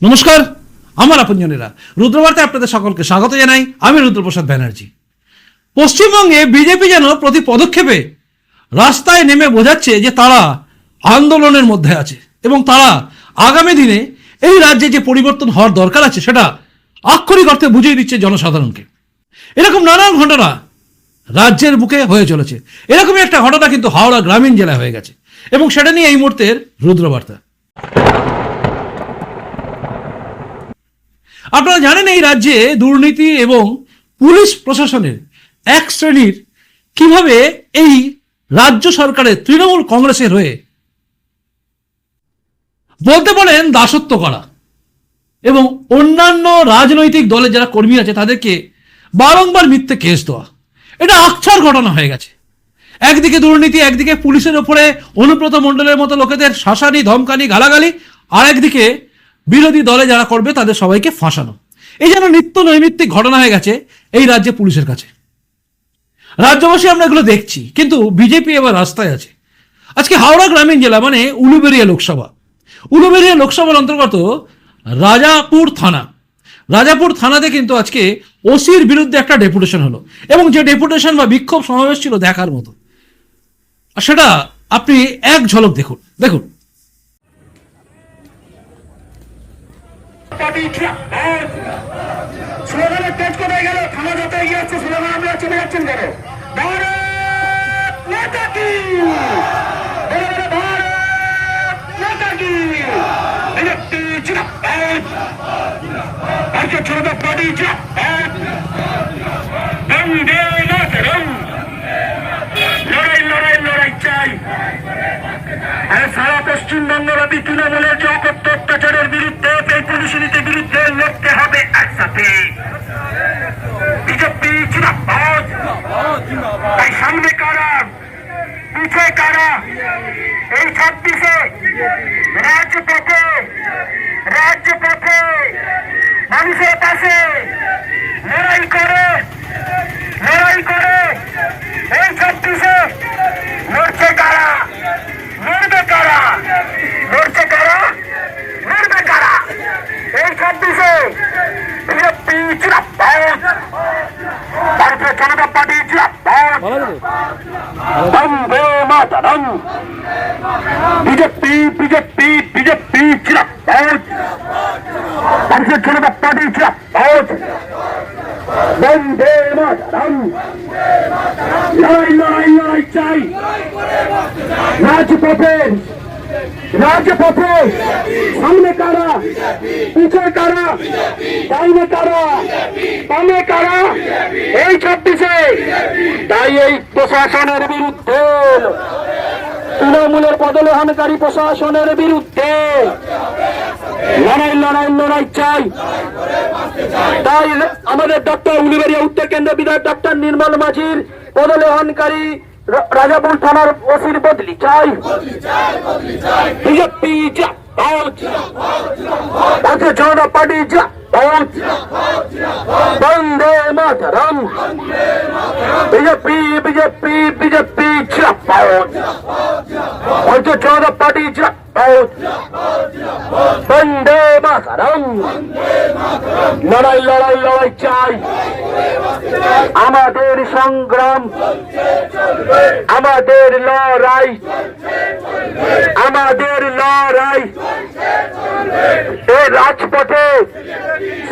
নমস্কার, আমার আপনজনেরা। রুদ্রবার্তায় আপনাদের সকলকে স্বাগত জানাই। আমি রুদ্রপ্রসাদ ব্যানার্জি। পশ্চিমবঙ্গে বিজেপি যেন প্রতি পদক্ষেপে রাস্তায় নেমে বোঝাচ্ছে যে তারা আন্দোলনের মধ্যে আছে এবং তারা আগামী দিনে এই রাজ্যে যে পরিবর্তন হওয়ার দরকার আছে সেটা আক্ষরিক অর্থে বুঝিয়ে দিচ্ছে জনসাধারণকে। এরকম নানান ঘটনা রাজ্যের বুকে হয়ে চলেছে। এরকমই একটা ঘটনা কিন্তু হাওড়া গ্রামীণ জেলায় হয়ে গেছে। এবং সেটা নিয়ে এই মুহূর্তের রুদ্রবার্তা। আপনারা জানেন এই রাজ্যে দুর্নীতি এবং পুলিশ প্রশাসনের এক শ্রেণির কীভাবে এই রাজ্য সরকারের তৃণমূল কংগ্রেসের হয়ে বলতে পারেন দাসত্ব করা এবং অন্যান্য রাজনৈতিক দলের যারা কর্মী আছে তাদেরকে বারংবার মিথ্যে কেস দেওয়া। এটা আকছার ঘটনা হয়ে গেছে। একদিকে দুর্নীতি, একদিকে পুলিশের ওপরে অনুব্রত মণ্ডলের মতো লোকেদের শাসানি, ধমকানি, গালাগালি, আর একদিকে বিরোধী দলে যারা করবে তাদের সবাইকে ফাঁসানো। এই যেন নিত্য নৈমিত্তিক ঘটনা হয়ে গেছে এই রাজ্যে পুলিশের কাছে। রাজ্যবাসী আমরা এগুলো দেখছি, কিন্তু বিজেপি এবার রাস্তায় আছে। আজকে হাওড়া গ্রামীণ জেলা মানে উলুবেরিয়া লোকসভা। উলুবেরিয়া লোকসভার অন্তর্গত রাজাপুর থানা। রাজাপুর থানাতে কিন্তু আজকে ওসির বিরুদ্ধে একটা ডেপুটেশন হলো, এবং যে ডেপুটেশন বা বিক্ষোভ সমাবেশ ছিল দেখার মতো। সেটা আপনি এক ঝলক দেখুন। দেখুন পার্টি স্লোগানে তেজ কোথায় গেল? বন্দে মাতরম লড়াই লড়াই লড়াই চাই। আরে সারা পশ্চিমবঙ্গ ব্যাপী তৃণমূলের যে অকথ্য অত্যাচারের বিরুদ্ধে পুলিশ বিরুদ্ধে লড়তে হবে একসাথে। বিজেপি জিন্দাবাদ। তাই সামনে কারা? পিছে কারা? এই ছাব্বিশে রাজপথে রাজপথে মানুষের পাশে লড়াই করে লড়াই করে এই ছাব্বিশে লড়ছে কারা লড়বে কারা লড়ছে কারা লড়বে কারা এই ছাব্বিশে বিজেপি জিন্দাবাদ ভারতীয় জনতা পার্টি জিন্দাবাদ Vande Mataram BJP BJP BJP জিন্দাবাদ ভারতীয় জনতা পার্টি জিন্দাবাদ বন্দে মাতরম লড়াই লড়াই লড়াই সামনে কারা এই ছাব্বিশে তাই এই প্রশাসনের বিরুদ্ধে তৃণমূলের পদলোহনকারী প্রশাসনের বিরুদ্ধে। লড়াই লড়াই লড়াই চাই। তাই আমাদের ডক্টর উলিবেরিয়া উত্তর কেন্দ্র বিধায়ক ডক্টর নির্মল মাঝির পদলোহনকারী রাজাপুর থানার ওসির বদলি চাই। বিজেপি ভারতীয় জনতা পার্টি জিন্দাবাদ Vande Mataram. BJP BJP BJP জিন্দাবাদ ভারতীয় জনতা পার্টি জিন্দাবাদ বন্দে মাতরম। লড়াই লড়াই লড়াই চাই। আমাদের সংগ্রাম, আমাদের লড়াই আমাদের লড়াই। এ রাজপথে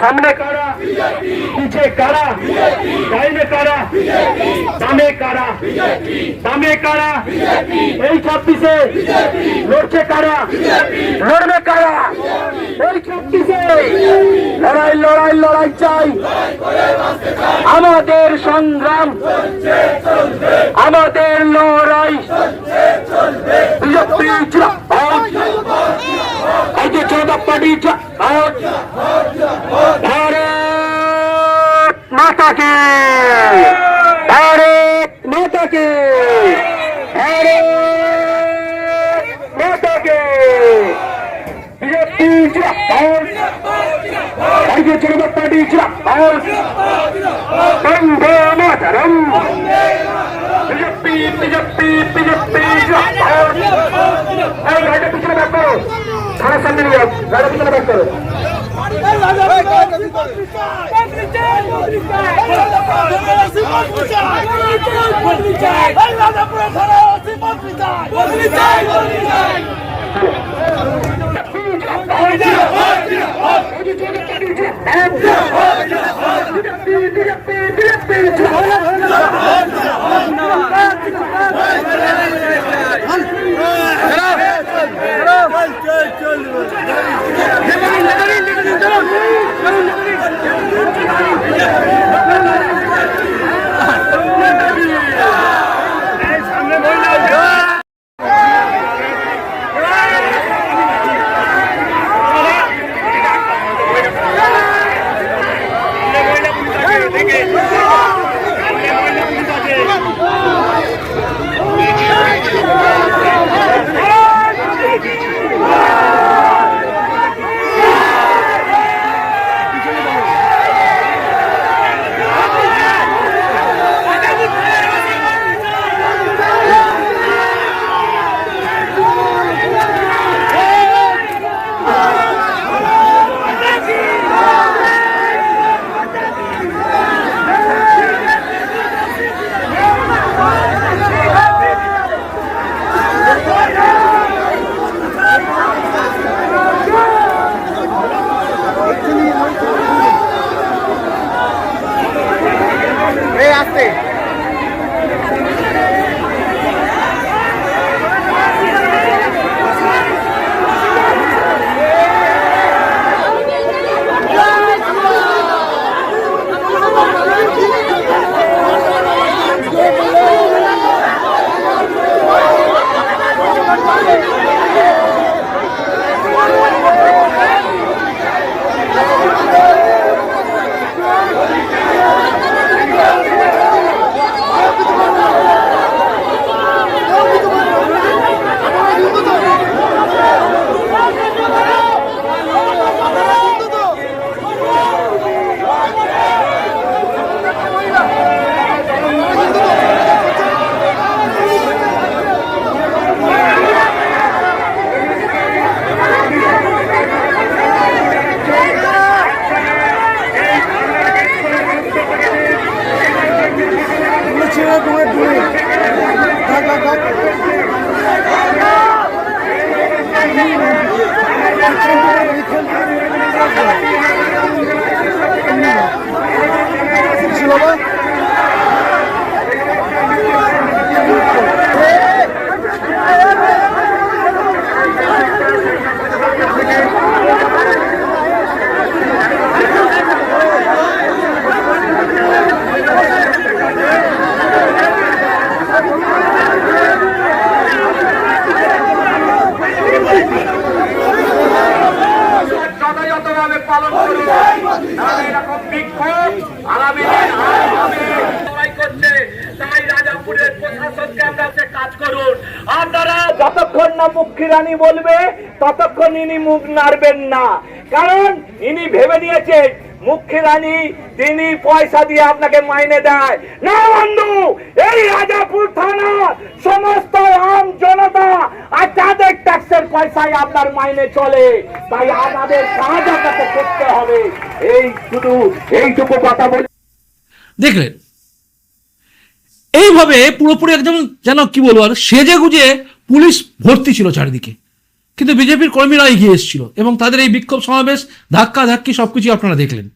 সামনে কারা, পিছে কারা, ডাইনে কারা, বামে কারা বামে কারা, এই ছাব্বিশে লড়ছে কারা, লড়বে কারা, এই ছাব্বিশে লড়াই লড়াই লড়াই চাই। আমাদের সংগ্রাম আমাদের লড়াই। ভারত মাতাকে। ভারত মাতাকে। ভারত মাতাকে বিজেপি জিন্দাবাদ জিন্দাবাদ Vande Mataram. BJP BJP BJP জিন্দাবাদ এই গাড়িটা পিছনে ব্যাক করো। থানার সামনে নিয়ে যাও। গাড়িটা পিছনে রানী বলবে, ততক্ষণ ইনি মুখ নাড়বেন না। কারণ ইনি ভেবে নিয়েছেন রানী তিনি পয়সা দিয়ে আপনাকে মাইনে দেয়। না, বন্ধু, এই রাজাপুর সমস্ত আম জনতা আর যাদের ট্যাক্সের পয়সায় আপনার মাইনে চলে, তাই আমাদের কাজ আপনাকে করতে হবে। এই শুধু এইটুকু কথা বলে দেখলেন? এইভাবে পুরোপুরি একদম যেন কি বলব আর সেজে গুজে পুলিশ ভর্তি ছিল চারিদিকে। কিন্তু বিজেপির কর্মীরা এগিয়ে এসেছিল এবং তাদের এই বিক্ষোভ সমাবেশ, ধাক্কা ধাক্কি সবকিছু আপনারা দেখলেন।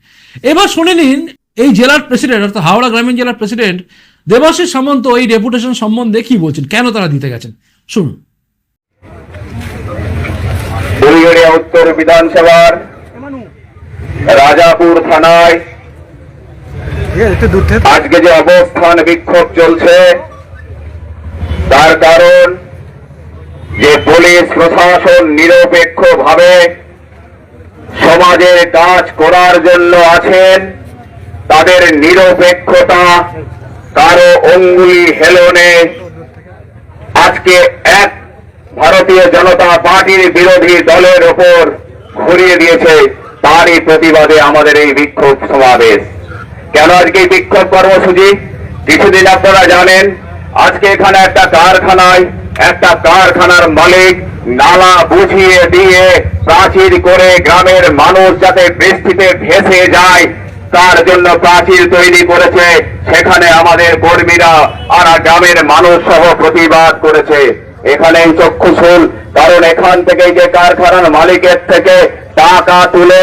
এবার শুনে নিন, এই জেলার প্রেসিডেন্ট, অর্থাৎ হাওড়া গ্রামীণ জেলার প্রেসিডেন্ট দেবাশিস সামন্ত এই ডেপুটেশন সম্বন্ধে কি বলছেন? কেন তারা দিতে গেছেন? শুনুন। উত্তর বিধানসভার রাজাপুর থানায় আজকে যে অবস্থান বিক্ষোভ চলছে, তার কারণ যে পুলিশ প্রশাসন নিরপেক্ষ ভাবে সমাজের কাজ করার জন্য আছেন, তাদের নিরপেক্ষতা কারও অঙ্গুলি হেলনে আজকে এক ভারতীয় জনতা পার্টির বিরোধী দলের ওপর ঘুরিয়ে দিয়েছে তারই প্রতিবাদে আমাদের এই বিক্ষোভ সমাবেশ। কেন আজকে বিক্ষোভ কর্মসূচি? কিছুদিন আপনারা জানেন, আজকে এখানে একটা কারখানায় একটা কারখানার মালিক নালা বুঝিয়ে দিয়ে প্রাচীর করে গ্রামের মানুষ যাতে বৃষ্টিতে ভেসে যায়, তার জন্য প্রাচীর তৈরি করেছে। সেখানে আমাদের কর্মীরা আর গ্রামের মানুষ সহ প্রতিবাদ করেছে। এখানেই চক্ষুশূল কারণ এখান থেকে যে কারখানার মালিকের থেকে টাকা তুলে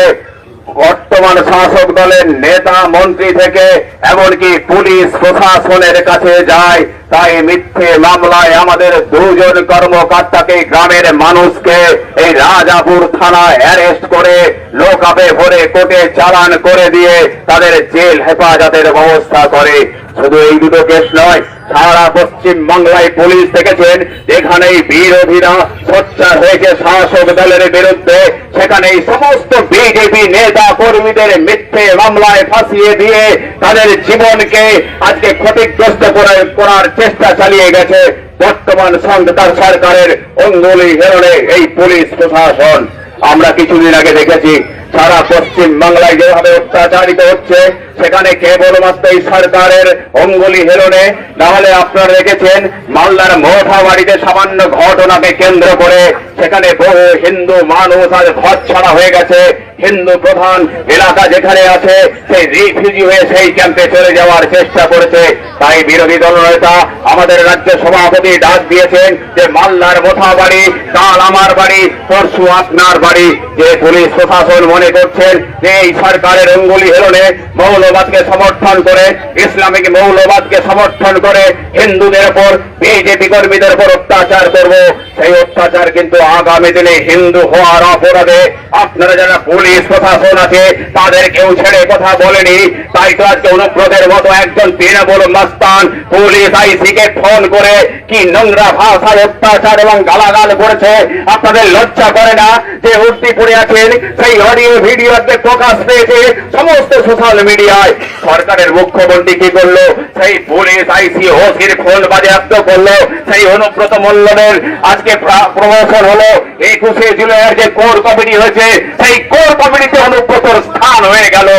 বর্তমান শাসক দলের নেতা মন্ত্রী থেকে এমনকি পুলিশ প্রশাসনের কাছে যায়, তাই মিথ্যে মামলায় আমাদের দুজন কর্মকর্তাকে গ্রামের মানুষকে এই রাজাপুর থানায় অ্যারেস্ট করে লোকাপে ভরে কোর্টে চালান করে দিয়ে তাদের জেল হেফাজতের ব্যবস্থা করে। শুধু এই দুটো কেস নয় সারা পশ্চিম বাংলায় পুলিশ দেখেছেন যেখানেই বিরোধীরা সোচ্চার হয়েছে শাসক দলের বিরুদ্ধে। সেখানে এই সমস্ত বিজেপি নেতা কর্মীদের মিথ্যে মামলায় ফাঁসিয়ে দিয়ে তাদের জীবনকে আজকে ক্ষতিগ্রস্ত করে- করার চেষ্টা চালিয়ে গেছে বর্তমান সন্তান সরকারের অঙ্গুলি হেরণে এই পুলিশ প্রশাসন। আমরা কিছুদিন আগে দেখেছি সারা পশ্চিম বাংলায় যেভাবে অত্যাচারিত হচ্ছে, সেখানে কেবলমাত্র এই সরকারের অঙ্গুলি হেরণে নাহলে আপনারা দেখেছেন, মালদার মোঠা বাড়িতে সামান্য ঘটনাকে কেন্দ্র করে সেখানে বহু হিন্দু মানুষ আজ ঘর ছাড়া হয়ে গেছে। হিন্দু প্রধান এলাকা যেখানে আছে, সেই রিফিউজি হয়ে সেই ক্যাম্পে চলে যাওয়ার চেষ্টা করেছে। তাই বিরোধী দল নেতা, আমাদের রাজ্য সভাপতি ডাক দিয়েছেন যে, মালদার মোথা বাড়ি কাল আমার বাড়ি, পরশু আপনার বাড়ি। যে পুলিশ প্রশাসন করছেন যে এই সরকারের অঙ্গুলি হেরণে মৌলবাদকে সমর্থন করে, ইসলামিক মৌলবাদকে সমর্থন করে হিন্দুদের উপর বিজেপি কর্মীদের উপর অত্যাচার করব। সেই অত্যাচার কিন্তু আগামী দিনে হিন্দু হওয়ার অপরাধে আপনারা যারা পুলিশ প্রশাসন আছে, তাদের কেউ ছেড়ে কথা বলেনি। তাই তো আজকে অনুব্রতের মতো একজন তৃণমূল মাস্তান পুলিশ আইসিকে ফোন করে কি নোংরা ভাষায় অত্যাচার এবং গালাগাল করেছে, আপনাদের লজ্জা করে না যে উর্দি পড়ে আছেন? সেই অডিও ভিডিও আজকে প্রকাশ পেয়েছে সমস্ত সোশ্যাল মিডিয়ায়। সরকারের মুখ্যমন্ত্রী কি করল? সেই পুলিশ আইসি ওসির ফোন বাজেয়াপ্ত করল। সেই অনুব্রত মল্লনের আজকে প্রমোশন হলো। একুশে জুলাইয়ের যে কোর কমিটি হয়েছে, সেই কোর কমিটিতে অনুব্রতর স্থান হয়ে গেল।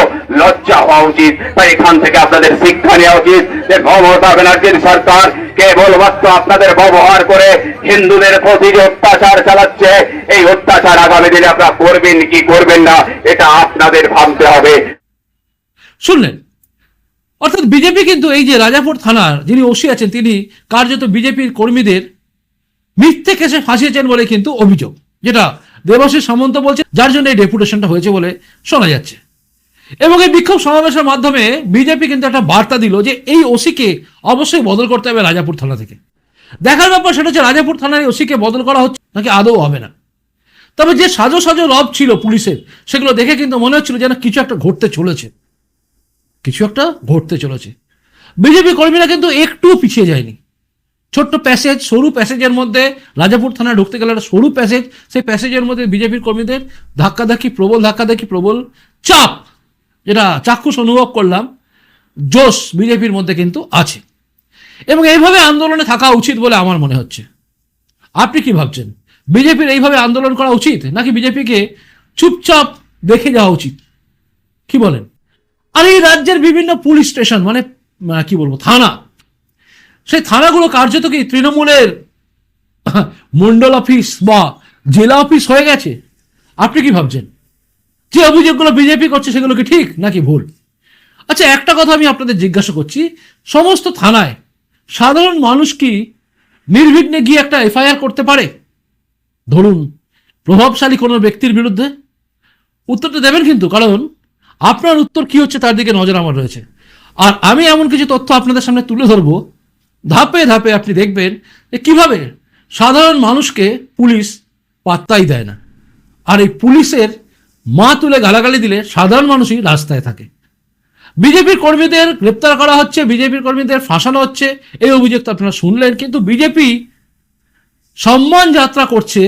লজ্জা হওয়া উচিত। তাই এখান থেকে আপনাদের শিক্ষা নেওয়া উচিত যে মমতা ব্যানার্জির সরকার কেবলমাত্র আপনাদের ব্যবহার করে হিন্দুদের প্রতি যে অত্যাচার চালাচ্ছে। এই অত্যাচার আগামী দিনে আপনারা করবেন কি করবেন না, এটা আপনাদের ভাবতে হবে। শুনলেন? অর্থাৎ বিজেপি কিন্তু এই যে রাজাপুর থানার যিনি ওসি আছেন, তিনি কার্যত বিজেপির কর্মীদের মিথ্যে কেসে ফাঁসিয়েছেন বলে কিন্তু অভিযোগ, যেটা দেবাশিস সামন্ত বলছে, যার জন্য এই ডেপুটেশনটা হয়েছে বলে শোনা যাচ্ছে। এবং এই বিক্ষোভ সমাবেশের মাধ্যমে বিজেপি কিন্তু একটা বার্তা দিল যে এই ওসিকে অবশ্যই বদল করতে হবে রাজাপুর থানা থেকে। দেখার ব্যাপার সেটা হচ্ছে রাজাপুর থানার ওসিকে বদল করা হচ্ছে, নাকি আদৌ হবে না। তবে যে সাজো সাজো রব ছিল পুলিশের, সেগুলো দেখে কিন্তু মনে হচ্ছিল যেন কিছু একটা ঘটতে চলেছে। কিছু একটা ঘটতে চলেছে। বিজেপি কর্মীরা কিন্তু একটু পিছিয়ে যায়নি। ছোট্ট প্যাসেজ, সরু প্যাসেজের মধ্যে রাজাপুর থানায় ঢুকতে গেলে একটা সরু প্যাসেজ, সেই প্যাসেজের মধ্যে বিজেপির কর্মীদের ধাক্কাধাক্কি, প্রবল ধাক্কাধাক্কি, প্রবল চাপ, যেটা চাক্ষুষ অনুভব করলাম, জোশ বিজেপির মধ্যে কিন্তু আছে। এবং এইভাবে আন্দোলনে থাকা উচিত বলে আমার মনে হচ্ছে। আপনি কি ভাবছেন? বিজেপির এইভাবে আন্দোলন করা উচিত, নাকি বিজেপিকে চুপচাপ দেখে যাওয়া উচিত? কি বলেন? আর এই রাজ্যের বিভিন্ন পুলিশ স্টেশন মানে কি বলব, থানা সেই থানাগুলো কার্যত কি তৃণমূলের মন্ডল অফিস বা জেলা অফিস হয়ে গেছে? আপনি কি ভাবছেন? যে অভিযোগগুলো বিজেপি করছে সেগুলো কি ঠিক নাকি ভুল? আচ্ছা একটা কথা আমি আপনাদের জিজ্ঞাসা করছি। সমস্ত থানায় সাধারণ মানুষ কি নির্বিঘ্নে গিয়ে একটা এফআইআর করতে পারে? ধরুন, প্রভাবশালী কোনো ব্যক্তির বিরুদ্ধে? উত্তরটা দেবেন কিন্তু, কারণ আপনার উত্তর কি হচ্ছে তার দিকে নজর আমার রয়েছে। আর আমি এমন কিছু তথ্য আপনাদের সামনে তুলে ধরবো ধাপে ধাপে আপনি দেখবেন যে কীভাবে সাধারণ মানুষকে পুলিশ পাত্তাই দেয় না। আর এই পুলিশের মা তুলে গালাগালি দিলে সাধারণ মানুষই রাস্তায় থাকে। বিজেপির কর্মীদের গ্রেপ্তার করা হচ্ছে বিজেপির কর্মীদের ফাঁসানো হচ্ছে, এই অভিযোগ তো আপনারা শুনলেন, কিন্তু বিজেপি সম্মান যাত্রা করছে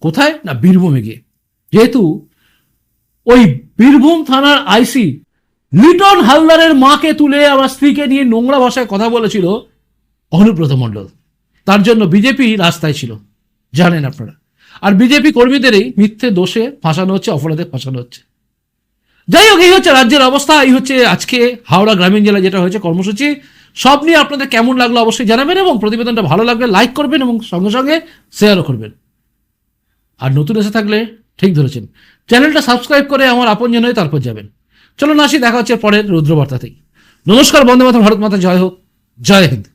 কোথায়? না, বীরভূমে গিয়ে। যেহেতু ওই বীরভূম থানার আইসি লিটন হালদারের মাকে তুলে আমার স্ত্রীকে নিয়ে নোংরা ভাষায় কথা বলেছিল অনুব্রত মণ্ডল। তার জন্য বিজেপি রাস্তায় ছিল। জানেন আপনারা। আর বিজেপি কর্মীদেরই মিথ্যে দোষে ফাঁসানো হচ্ছে, অপরাধে ফাঁসানো হচ্ছে। যাই হোক, এই হচ্ছে রাজ্যের অবস্থা, এই হচ্ছে আজকে হাওড়া গ্রামীণ জেলায় যেটা হয়েছে কর্মসূচি। সব নিয়ে আপনাদের কেমন লাগল অবশ্যই জানাবেন এবং প্রতিবেদনটা ভালো লাগলে লাইক করবেন এবং সঙ্গে সঙ্গে শেয়ারও করবেন। আর নতুন এসে থাকলে ঠিক ধরেছেন। চ্যানেলটা সাবস্ক্রাইব করে আমার আপনজন হয়ে তারপর যাবেন। চলো না আসি, দেখা হচ্ছে পরের রুদ্রবার্তাতেই। নমস্কার, বন্দে মাতা ভারত মাতা, জয় হোক, জয় হিন্দ।